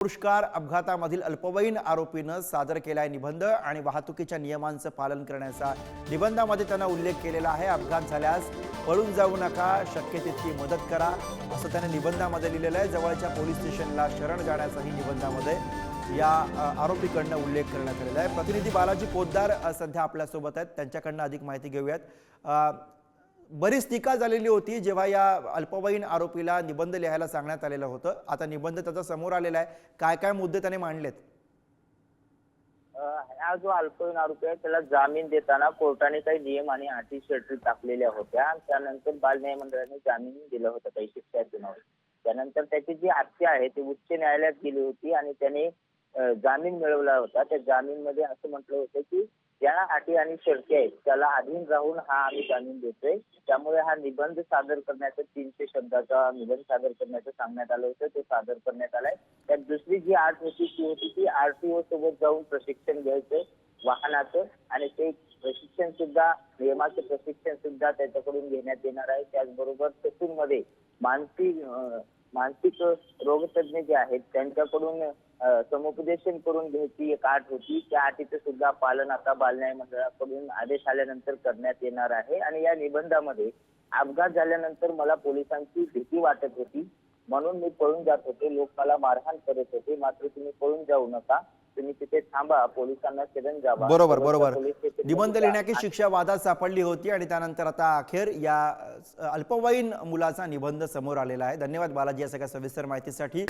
पुरस्कार अपघातामधील अल्पवयीन आरोपीनं सादर केलाय निबंध आणि वाहतुकीच्या नियमांचं पालन करण्याचा निबंधामध्ये त्यांना उल्लेख केलेला आहे. अपघात झाल्यास पळून जाऊ नका शक्य तितकी मदत करा असं त्याने निबंधामध्ये लिहिलेलं आहे. जवळच्या पोलीस स्टेशनला शरण जाण्याचाही निबंधामध्ये या आरोपीकडनं उल्लेख करण्यात आलेला आहे. प्रतिनिधी बालाजी पोद्दार सध्या आपल्यासोबत आहेत. त्यांच्याकडनं अधिक माहिती घेऊयात. बरीच टीका झालेली होती जेव्हा या अल्पवयीन आरोपीला निबंध लिहायला सांगण्यात आलेलं होतं. आता निबंध त्याचा समोर आलेला आहे. काय काय मुद्दे त्याने मांडलेत? हा जो अल्पवयीन आरोपी आहे त्याला जामीन देताना कोर्टाने काही नियम आणि अटी शर्टी टाकलेल्या होत्या. त्यानंतर बाल न्याय मंडळाने जामीन दिलं होतं काही शिक्षा त्यानंतर त्याची जी हत्या आहे ती उच्च न्यायालयात गेली होती आणि त्याने जामीन मिळवला होता. त्या जामीन मध्ये असं म्हटलं होतं की ज्या अटी आणि शर्ती आहेत त्याला अधीन राहून हा आम्ही जामीन देतोय. त्यामुळे हा निबंध सादर करण्याचं तीनशे शब्दाचा निबंध सादर करण्याचं सांगण्यात आलं होतं. ते सादर करण्यात आलंय. त्यात दुसरी जी आर्ट होती ती होती की आरटीओ सोबत जाऊन प्रशिक्षण घ्यायचं वाहनाचं आणि ते प्रशिक्षण सुद्धा नियमाचं प्रशिक्षण सुद्धा त्याच्याकडून घेण्यात येणार आहे. त्याचबरोबर ससूनमध्ये मानसिक मानसिक रोगतज्ञ जे आहेत त्यांच्याकडून समुपदेशन करून घ्यायची एक आठ होती. त्या अटीचं सुद्धा पालन आता बालन्याय मंडळाकडून आदेश आल्यानंतर करण्यात येणार आहे. आणि या निबंधामध्ये अपघात झाल्यानंतर मला पोलिसांची भीती वाटत होती. म्हणून मी पळून जात होते. लोक मला मारहाण करत होते. मात्र तुम्ही पळून जाऊ नका. तुम्ही तिथे थांबा. पोलिसांना शरण जावा. बरोबर बरोबर. निबंध. लिहिण्याची शिक्षा वादात सापडली होती आणि त्यानंतर आता अखेर या अल्पवयीन मुलाचा निबंध समोर आलेला आहे. धन्यवाद बालाजी या सगळ्या सविस्तर माहितीसाठी.